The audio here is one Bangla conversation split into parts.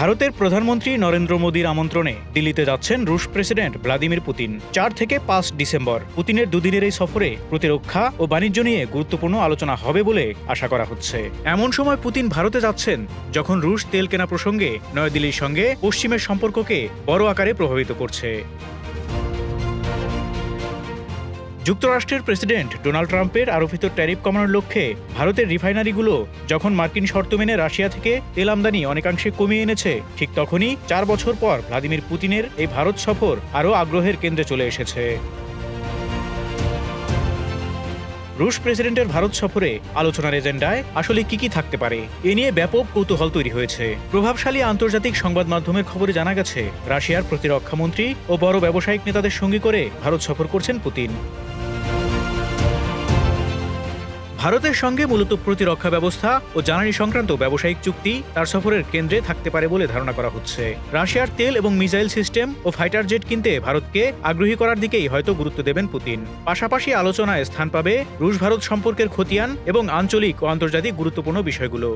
ভারতের প্রধানমন্ত্রী নরেন্দ্র মোদীর আমন্ত্রণে দিল্লিতে যাচ্ছেন রুশ প্রেসিডেন্ট ভ্লাদিমির পুতিন। চার থেকে পাঁচ ডিসেম্বর পুতিনের দুদিনের এই সফরে প্রতিরক্ষা ও বাণিজ্য নিয়ে গুরুত্বপূর্ণ আলোচনা হবে বলে আশা করা হচ্ছে। এমন সময় পুতিন ভারতে যাচ্ছেন যখন রুশ তেল কেনা প্রসঙ্গে নয়াদিল্লির সঙ্গে পশ্চিমের সম্পর্ককে বড় আকারে প্রভাবিত করছে। যুক্তরাষ্ট্রের প্রেসিডেন্ট ডোনাল্ড ট্রাম্পের আরোপিত ট্যারিফ কমানোর লক্ষ্যে ভারতের রিফাইনারিগুলো যখন মার্কিন শর্ত মেনে রাশিয়া থেকে তেল আমদানি অনেকাংশে কমিয়ে এনেছে, ঠিক তখনই চার বছর পর ভ্লাদিমির পুতিনের এই ভারত সফর আরও আগ্রহের কেন্দ্রে চলে এসেছে। রুশ প্রেসিডেন্টের ভারত সফরে আলোচনার এজেন্ডায় আসলে কি কি থাকতে পারে, এ নিয়ে ব্যাপক কৌতূহল তৈরি হয়েছে। প্রভাবশালী আন্তর্জাতিক সংবাদ মাধ্যমের খবরে জানা গেছে, রাশিয়ার প্রতিরক্ষামন্ত্রী ও বড় ব্যবসায়িক নেতাদের সঙ্গী করে ভারত সফর করছেন পুতিন। ভারতের সঙ্গে মূলত প্রতিরক্ষা ব্যবস্থা ও জ্বালানি সংক্রান্ত ব্যবসায়িক চুক্তি তার সফরের কেন্দ্রে থাকতে পারে বলে ধারণা করা হচ্ছে। রাশিয়ার তেল এবং মিসাইল সিস্টেম ও ফাইটার জেট কিনতে ভারতকে আগ্রহী করার দিকেই হয়তো গুরুত্ব দেবেন পুতিন। পাশাপাশি আলোচনায় স্থান পাবে রুশ ভারত সম্পর্কের খতিয়ান এবং আঞ্চলিক ও আন্তর্জাতিক গুরুত্বপূর্ণ বিষয়গুলো।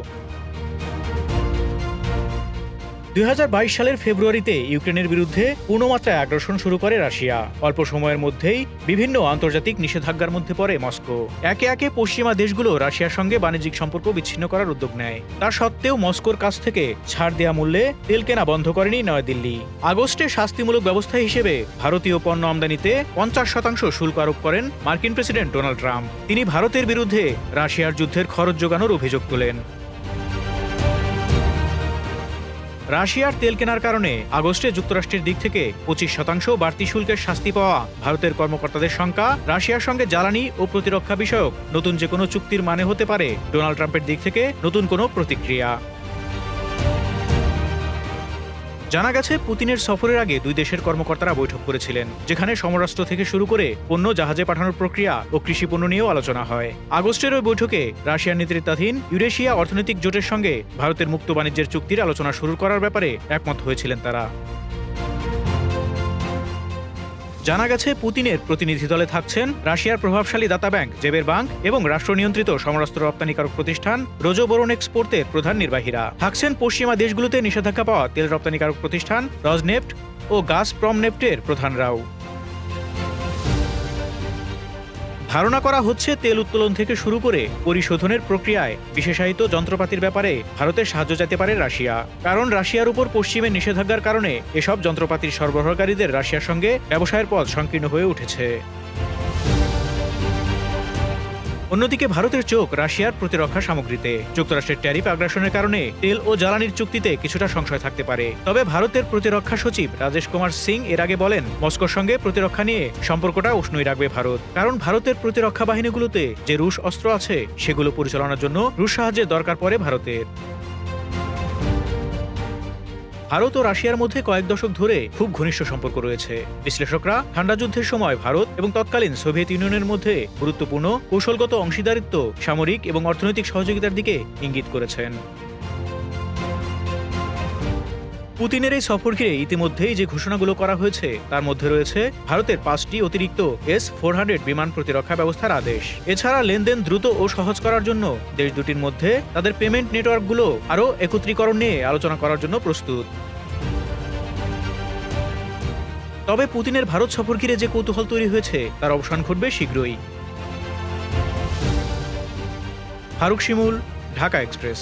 দুই হাজার বাইশ সালের ফেব্রুয়ারিতে ইউক্রেনের বিরুদ্ধে পূর্ণমাত্রায় আগ্রাসন শুরু করে রাশিয়া। অল্প সময়ের মধ্যেই বিভিন্ন আন্তর্জাতিক নিষেধাজ্ঞার মধ্যে পড়ে মস্কো। একে একে পশ্চিমা দেশগুলো রাশিয়ার সঙ্গে বাণিজ্যিক সম্পর্ক বিচ্ছিন্ন করার উদ্যোগ নেয়। তা সত্ত্বেও মস্কোর কাছ থেকে ছাড় দেওয়া মূল্যে তেল কেনা বন্ধ করেনি নয়াদিল্লি। আগস্টে শাস্তিমূলক ব্যবস্থা হিসেবে ভারতীয় পণ্য আমদানিতে পঞ্চাশ শতাংশ শুল্ক আরোপ করেন মার্কিন প্রেসিডেন্ট ডোনাল্ড ট্রাম্প। তিনি ভারতের বিরুদ্ধে রাশিয়ার যুদ্ধের খরচ যোগানোর অভিযোগ তোলেন। রাশিয়ার তেল কেনার কারণে আগস্টে যুক্তরাষ্ট্রের দিক থেকে পঁচিশ শতাংশ বাড়তি শুল্কের শাস্তি পাওয়া ভারতের কর্মকর্তাদের শঙ্কা রাশিয়ার সঙ্গে জ্বালানি ও প্রতিরক্ষা বিষয়ক নতুন যে কোনো চুক্তির মানে হতে পারে ডোনাল্ড ট্রাম্পের দিক থেকে নতুন কোনো প্রতিক্রিয়া। জানা গেছে, পুতিনের সফরের আগে দুই দেশের কর্মকর্তারা বৈঠক করেছিলেন, যেখানে সমরাষ্ট্র থেকে শুরু করে পণ্য জাহাজে পাঠানোর প্রক্রিয়া ও কৃষি পণ্য নিয়েও আলোচনা হয়। আগস্টের ওই বৈঠকে রাশিয়ার নেতৃত্বাধীন ইউরেশিয়া অর্থনৈতিক জোটের সঙ্গে ভারতের মুক্ত বাণিজ্যের চুক্তির আলোচনা শুরু করার ব্যাপারে একমত হয়েছিলেন তারা। জানা গেছে, পুতিনের প্রতিনিধি দলে থাকছেন রাশিয়ার প্রভাবশালী দাতা ব্যাংক, জেবের ব্যাংক এবং রাষ্ট্রনিয়ন্ত্রিত সমরাস্ত্র রপ্তানিকারক প্রতিষ্ঠান রোজোবোরন এক্সপোর্টের প্রধান নির্বাহীরা। থাকছেন পশ্চিমা দেশগুলোতে নিষেধাজ্ঞা পাওয়া তেল রপ্তানিকারক প্রতিষ্ঠান রজনেফট ও গাছ প্রমনেফটের প্রধানরাও। ধারণা করা হচ্ছে তেল উত্তোলন থেকে শুরু করে পরিশোধনের প্রক্রিয়ায় বিশেষায়িত যন্ত্রপাতির ব্যাপারে ভারতের সাহায্য যেতে পারে রাশিয়া। কারণ রাশিয়ার উপর পশ্চিমে নিষেধাজ্ঞার কারণে এসব যন্ত্রপাতির সরবরাহকারীদের রাশিয়ার সঙ্গে ব্যবসায়ের পথ সংকীর্ণ হয়ে উঠেছে। অন্যদিকে ভারতের চোখ রাশিয়ার প্রতিরক্ষা সামগ্রীতে। যুক্তরাষ্ট্রের ট্যারিফ আগ্রাসনের কারণে তেল ও জ্বালানির চুক্তিতে কিছুটা সংশয় থাকতে পারে। তবে ভারতের প্রতিরক্ষা সচিব রাজেশ কুমার সিং এর আগে বলেন, মস্কোর সঙ্গে প্রতিরক্ষা নিয়ে সম্পর্কটা উষ্ণই রাখবে ভারত। কারণ ভারতের প্রতিরক্ষা বাহিনীগুলোতে যে রুশ অস্ত্র আছে, সেগুলো পরিচালনার জন্য রুশ সাহায্যের দরকার পড়ে ভারতের। ভারত ও রাশিয়ার মধ্যে কয়েক দশক ধরে খুব ঘনিষ্ঠ সম্পর্ক রয়েছে। বিশ্লেষকরা ঠান্ডা যুদ্ধের সময় ভারত এবং তৎকালীন সোভিয়েত ইউনিয়নের মধ্যে গুরুত্বপূর্ণ কৌশলগত অংশীদারিত্ব, সামরিক এবং অর্থনৈতিক সহযোগিতার দিকে ইঙ্গিত করেছেন। পুতিনের এই সফর ঘিরে ইতিমধ্যেই যে ঘোষণাগুলো করা হয়েছে, তার মধ্যে রয়েছে ভারতের পাঁচটি অতিরিক্ত এস ফোর হান্ড্রেড বিমান প্রতিরক্ষা ব্যবস্থার আদেশ। এছাড়া লেনদেন দ্রুত ও সহজ করার জন্য দেশ দুটির মধ্যে তাদের পেমেন্ট নেটওয়ার্কগুলো আরও একত্রীকরণ নিয়ে আলোচনা করার জন্য প্রস্তুত। তবে পুতিনের ভারত সফর ঘিরে যে কৌতূহল তৈরি হয়েছে, তার অবসান ঘটবে শীঘ্রই। ফারুক শিমুল, ঢাকা এক্সপ্রেস।